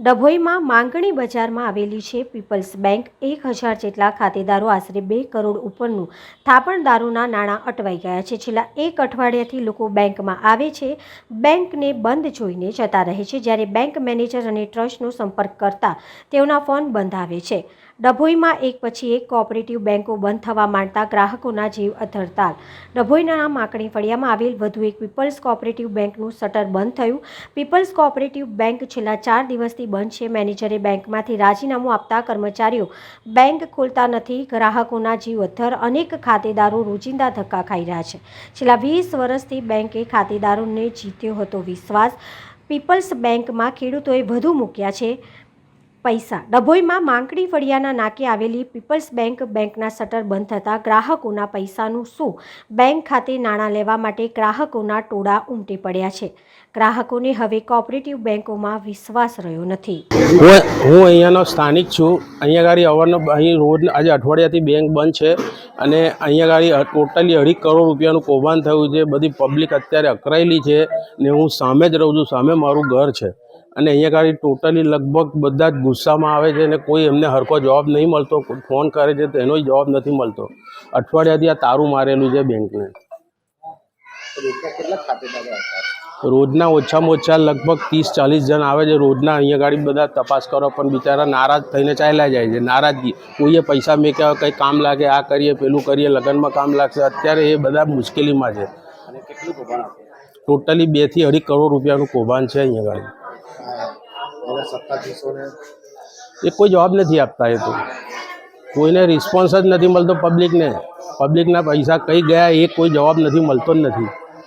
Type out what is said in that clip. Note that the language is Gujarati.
ડભોઈમાં માંગણી બજારમાં આવેલી છે. પીપલ્સ બેંક એક હજાર જેટલા ખાતેદારો આશરે બે કરોડ ઉપરનું થાપણદારોના નાણાં અટવાઈ ગયા છે. છેલ્લા એક અઠવાડિયાથી લોકો બેંકમાં આવે છે. બેંકને બંધ જોઈને જતા રહે છે. જ્યારે બેંક મેનેજર અને ટ્રસ્ટનો સંપર્ક કરતા તેઓના ફોન બંધ આવે છે. ડભોઈમાં એક પછી એક કોઓપરેટિવ બેન્કો બંધ થવા માંડતા ગ્રાહકોના જીવ અથડતાલ. ડભોઈના માકણી ફળિયામાં આવેલ વધુ એક પીપલ્સ કોઓપરેટિવ બેંકનું શટર બંધ થયું. પીપલ્સ કોઓપરેટિવ બેંક છેલ્લા ચાર દિવસથી બંધ છે. મેનેજરે બેંકમાંથી રાજીનામું આપતા કર્મચારીઓ બેંક ખોલતા નથી. ગ્રાહકોના જીવ અધ્ધર અનેક ખાતેદારો રોજિંદા ધક્કા ખાઈ રહ્યા છે. છેલ્લા વીસ વર્ષથી બેંકે ખાતેદારોને જીત્યો હતો વિશ્વાસ. પીપલ્સ બેંકમાં ખેડૂતોએ વધુ મૂક્યા છે. પૈસા. ડભોઈમાં માંકડી ફળિયાના નાકે આવેલી પીપલ્સ બેંક બેંકના શટર બંધ થતાં ગ્રાહકોના પૈસાનું શું? બેંક ખાતે નાણાં લેવા માટે ગ્રાહકોના ટોળા ઉમટી પડ્યા છે. ગ્રાહકોને હવે કોઓપરેટિવ બેંકોમાં વિશ્વાસ રહ્યો નથી. હું અહીંયાનો સ્થાનિક છું. અહીંયા ગાડી અવારનો અહીં રોજ આજે અઠવાડિયાથી બેંક બંધ છે અને અહીંયા ગાડી ટોટલી અઢી કરોડ રૂપિયાનું કૌભાંડ થયું છે. બધી પબ્લિક અત્યારે અકરાયેલી છે ને હું સામે જ રહું છું. સામે મારું ઘર છે. અને અહીંયા ગાડી ટોટલી લગભગ બધા જ ગુસ્સામાં આવે છે અને કોઈ એમને હરખો જવાબ નહીં મળતો. ફોન કરે છે તો એનો જવાબ નથી મળતો. અઠવાડિયાથી આ તારું મારેલું છે બેંકને. રોજના ઓછામાં ઓછા લગભગ ત્રીસ ચાલીસ જણ આવે છે. રોજના અહીંયા ગાડી બધા તપાસ કરો પણ બિચારા નારાજ થઈને ચાલ્યા જાય છે. નારાજગી. કોઈએ પૈસા મેક્યા કંઈ કામ લાગે આ કરીએ પેલું કરીએ લગ્નમાં કામ લાગશે. અત્યારે એ બધા મુશ્કેલીમાં છે. ટોટલી બેથી અઢી કરોડ રૂપિયાનું કૌભાંડ છે અહીંયા ગાડી. એના સત્તાધીશોને એ કોઈ જવાબ નથી આપતા એ તો. કોઈને રિસ્પોન્સ જ નથી મળતો પબ્લિકને પબ્લિકના પૈસા કઈ ગયા એ કોઈ જવાબ નથી મળતો જ નથી.